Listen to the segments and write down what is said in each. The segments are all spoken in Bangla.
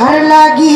ಸರಳಾಗಿ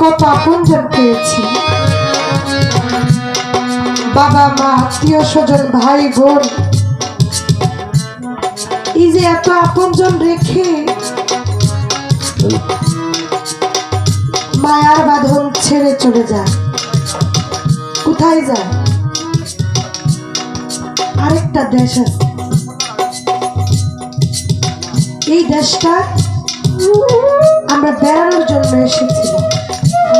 কত আপনজন পেয়েছি। বাবা, মা, আত্মীয় স্বজন, ভাই, বোন। এই যে এত আপনজন রেখে মায়ার বাঁধন ছেড়ে চলে যায়। কোথায় যায়? আরেকটা দেশ আছে। এই দেশটা আমরা বেড়ানোর জন্য এসেছিলাম।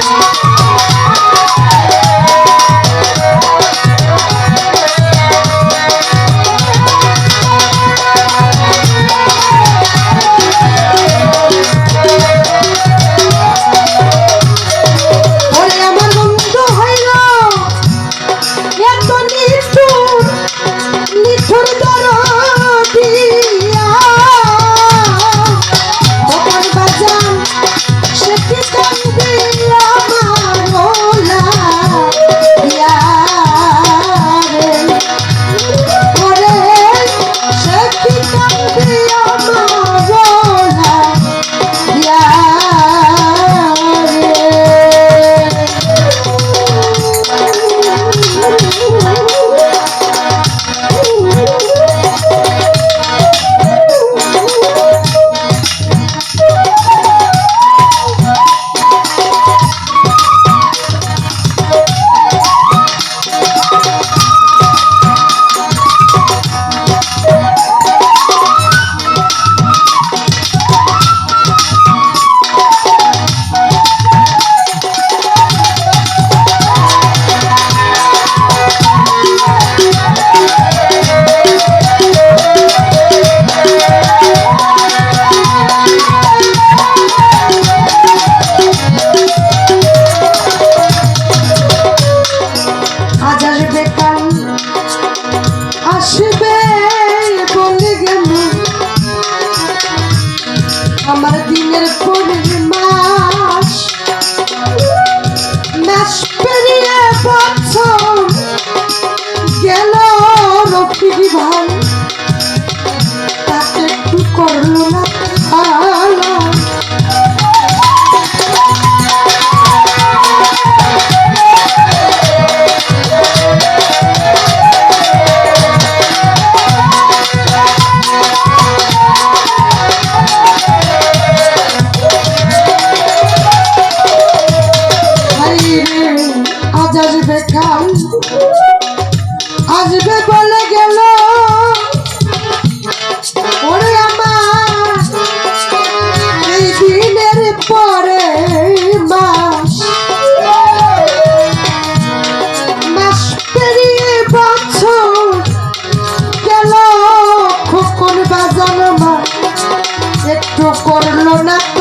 Thank you. করল না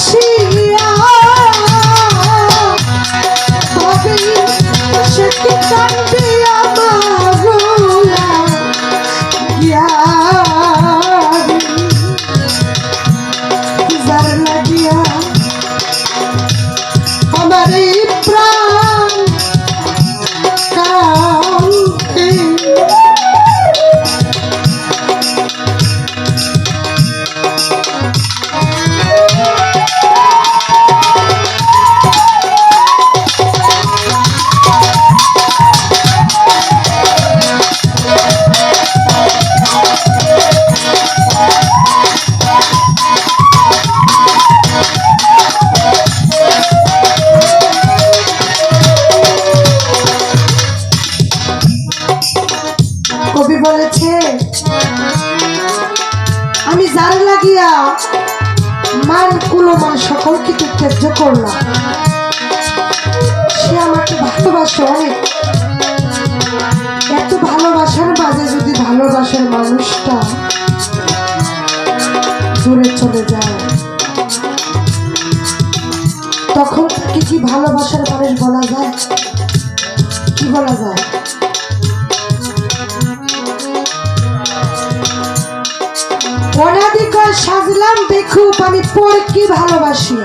see. মানুষটা দূরে চলে যায়। তখন তাকে কি ভালোবাসার মানুষ বলা যায়? কি বলা যায়? সাজলাম আমি কি ভালোবাসি?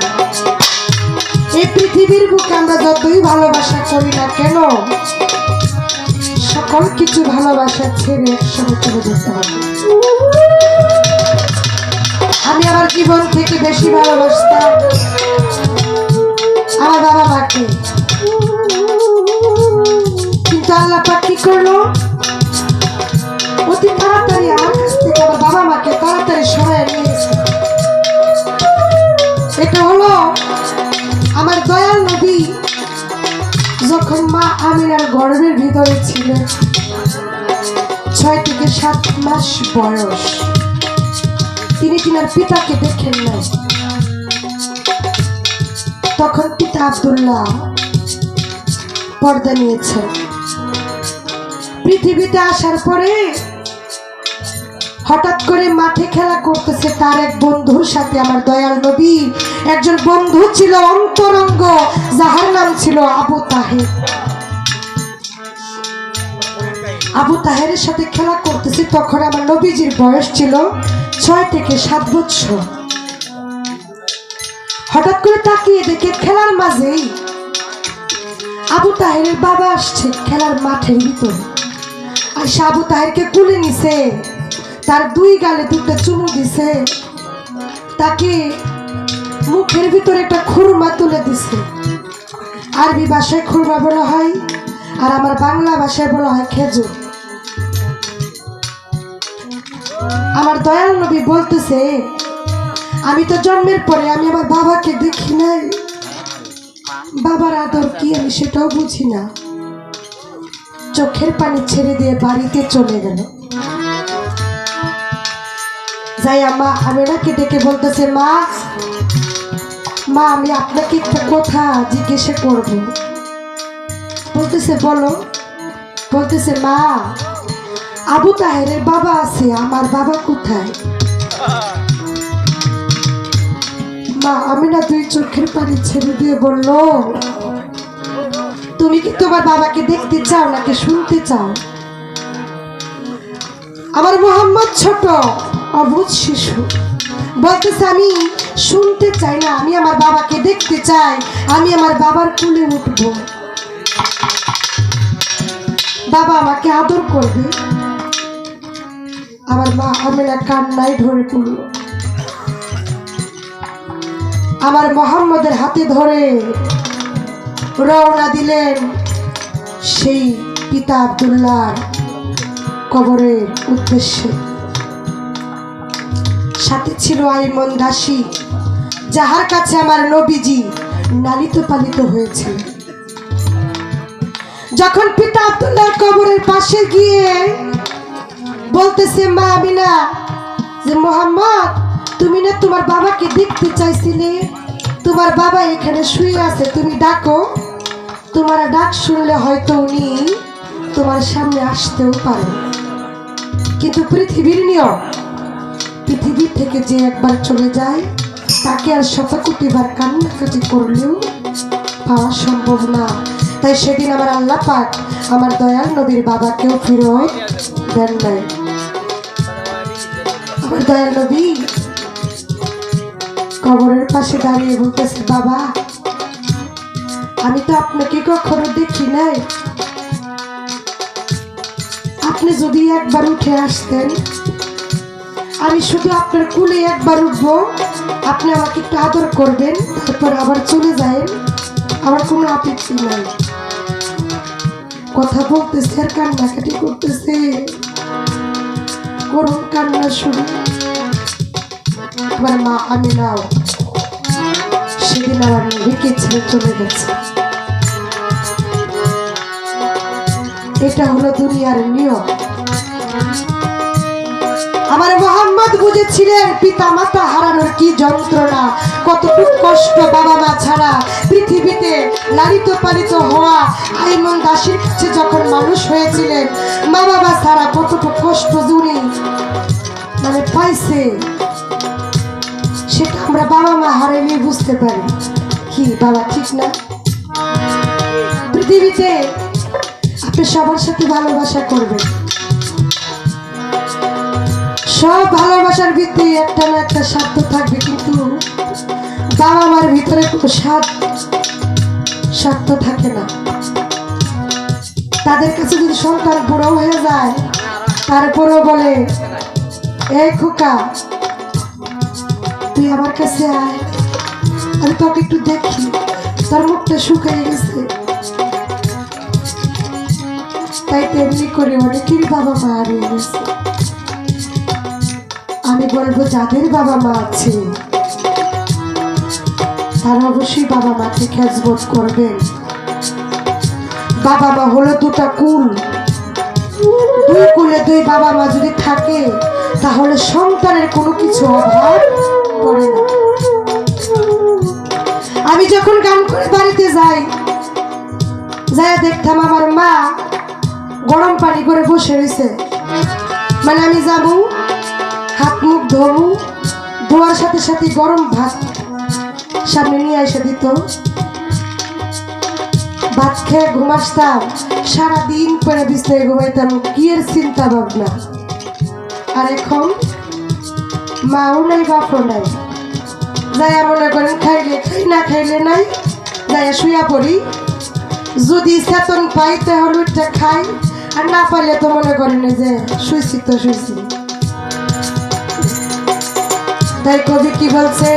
এই পৃথিবীর বুকে আমরা যতই ভালোবাসা করি না কেন সকল কিছু ভালোবাসা ছেড়ে একসঙ্গে চলে যেতে হবে। আমি আমার জীবন থেকে বেশি ভালোবাসতাম আমার বাবা মাকে। কিন্তু আল্লাহ পাক কি করল? অতি তাড়াতাড়ি আমার কাছ থেকে আমার বাবা মাকে তাড়াতাড়ি সরাই নিয়ে গেছে। এটা হলো আমার দয়াল যখন মা আমিনার গর্ভের ভিতরে ছিলেন, ছয় থেকে সাত মাস বয়স, তিনি তিনার পিতাকে দেখেন না তখন পিতা আব্দুল্লাহ পর্দা নিয়েছেন। পৃথিবীতে আসার পরে হঠাৎ করে মাঠে খেলা করতেছে তার এক বন্ধুর সাথে, আমার দয়াল নবী। একজন বন্ধু ছিল অন্তরঙ্গ, যাহার নাম ছিল আবু তাহের। আবু তাহেরের সাথে খেলা করতেছি, তখন আমার নবীজির বয়স ছিল ছয় থেকে সাত বছর। হঠাৎ করে তাকিয়ে দেখে খেলার মাঝেই আবু তাহেরের বাবা আসছে খেলার মাঠের ভিতরে। আর সে আবু তাহেরকে কুলে নিছে। তার দুই গালে দুটো চুমু দিছে। তাকে মুখের ভিতরে একটা খুরমা তুলে দিছে। আরবি ভাষায় খুরমা বলা হয়, আর আমার বাংলা ভাষায় বলা হয় খেজুর। আমার দয়াল নবী বলতেছে, আমি তো জন্মের পরে আমি আমার বাবাকে দেখি নাই। বাবার আদর কি আমি সেটাও বুঝি না। চোখের পানি ছেড়ে দিয়ে বাড়িতে চলে গেল। ডেকে বলতেছে, মা মা, আমি আপনাকে একটা কথা করব। বলতেছে, বলো। বলতেছে, মা, আবু তাহেরের বাবা আছে, আমার বাবা কোথায়? মা, আমি না দুই চোখের পানি ছেড়ে দিয়ে বলল, তুমি কি তোমার বাবাকে দেখতে চাও নাকি শুনতে চাও? আমার মোহাম্মদ ছোট। অবুধ শিশু। বলতেছে আমি শুনতে চাই না, আমি আমার বাবাকে দেখতে চাই, আমি আমার বাবার কুলে উঠব। বাবা আমাকে আদর করবে। আমার মা আমেনা কান্নায় ধরে পড়ল। আমার মোহাম্মদের হাতে ধরে রওনা দিলেন সেই পিতা আবদুল্লাহর কবরের উদ্দেশ্যে। সাথে ছিল আইমন দাসী, যাহার কাছে আমার নবীজি লালিত পালিত হয়েছে। যখন পিতা আবদুল্লাহর কবরের পাশে গিয়ে বলতেছে, মা আমিনা, যে মোহাম্মদ, তুমি না তোমার বাবাকে দেখতে চাইছিলে? তোমার বাবা এখানে শুয়ে আছে, তুমি ডাকো। তোমার ডাক শুনলে হয়তো উনি তোমার সামনে আসতেও পারে কিন্তু পৃথিবীর নিয়ম পৃথিবী থেকে যে একবার চলে যায়, তাকে আর শতকোটিবার কান্নাকাটি করলেও পাওয়া সম্ভব না। তাই সেদিন আমার আল্লাহ পাক আমার দয়াল নবীর বাবাকেও ফেরত দেন নাই। আমার দয়াল নবী কবরের পাশে দাঁড়িয়ে বলতেছে, বাবা, আমি তো আপনাকে কখনো দেখি নাই। আপনি যদি একবার উঠে আসতেন আমি শুধু আপনার কুলে একবার উঠবো। আপনি আমাকে একটু আদর করবেন, তারপর আবার চলে যায় আমার কোনো আপত্তি নাই। কথা বলতেছে, আর কান্নাকাটি করতেছে। করুন কান্না শুরু। আমার মা আমি নাও সেদিন আমার ভিকে ছেড়ে চলে গেছে। এটা হলো দুনিয়ার নিয়ম। আমার মোহাম্মদ বুঝেছিলেন পিতা মাতা হারানোর কি যন্ত্রণা? কতটুকু কষ্ট বাবা মা ছাড়া পৃথিবীতে লালিত পালিত হওয়া আইমন দাসীর কাছে যখন মানুষ হয়েছিলেন মা বাবা ছাড়া কতটুকু কষ্ট জুড়ি মানে পাইছে। সেটা আমরা বাবা মা হারাইলে বুঝতে পারি। কি, বাবা ঠিক না? পৃথিবীতে আপনি সবার সাথে ভালোবাসা করবেন। সব ভালোবাসার ভিত্তি একটা না একটা স্বার্থ থাকবে, কিন্তু বাবা মার ভিতরে কোনো স্বাদ, স্বার্থ থাকে না। তাদের কাছে যদি সন্তান বড় হয়ে যায়, তারপরেও বলে এই খোকা, তুই আমার কাছে আয়, আমি তোকে একটু দেখি, তোর মুখটা শুকাই গেছে। তাই তেমনি করে অনেকের বাবা মা হারিয়ে গেছে। আমি বলব যাদের বাবা মা আছে, তারা অবশ্যই বাবা মাকে খেজবোধ করবেন বাবা মা হলো দুটা কুল। দুই কুলে দুই বাবা মা যদি থাকে, তাহলে সন্তানের কোনো কিছু অভাব পড়ে না। আমি যখন গান করে বাড়িতে যাই যাই দেখতাম আমার মা গরম পানি করে বসে রয়েছে। মানে আমি যাব হাত, মুখ ধোবো। ধোয়ার সাথে সাথে গরম ভাত সামনে নিয়ে এসে দিত। ভাত খেয়ে ঘুমাসতাম, সারাদিন পরে বিছনায় ঘুমাইতাম কি এর চিন্তা ভাবনা আর এখন মাও নাই, বাপও নাই। যাইয়া মনে করেন খাইলে খাই, না খাইলে নাই, যাইয়া শুয়া পড়ি। যদি চেতন পাই, তাহলে খাই, আর না পাইলে তো মনে করেন যে শুইছি তো শুইছি। তাই কবি কি বলছে?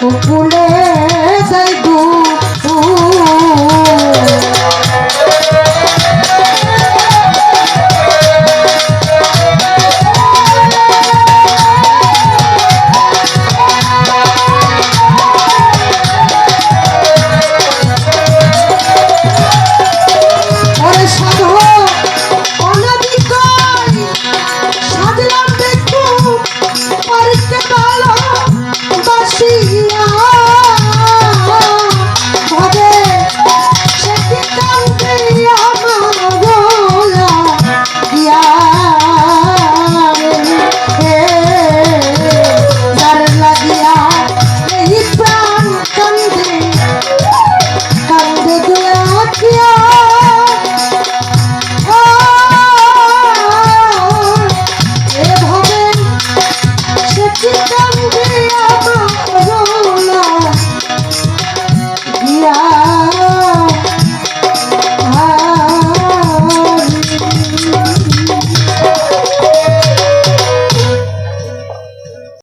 কুলে যাই গো।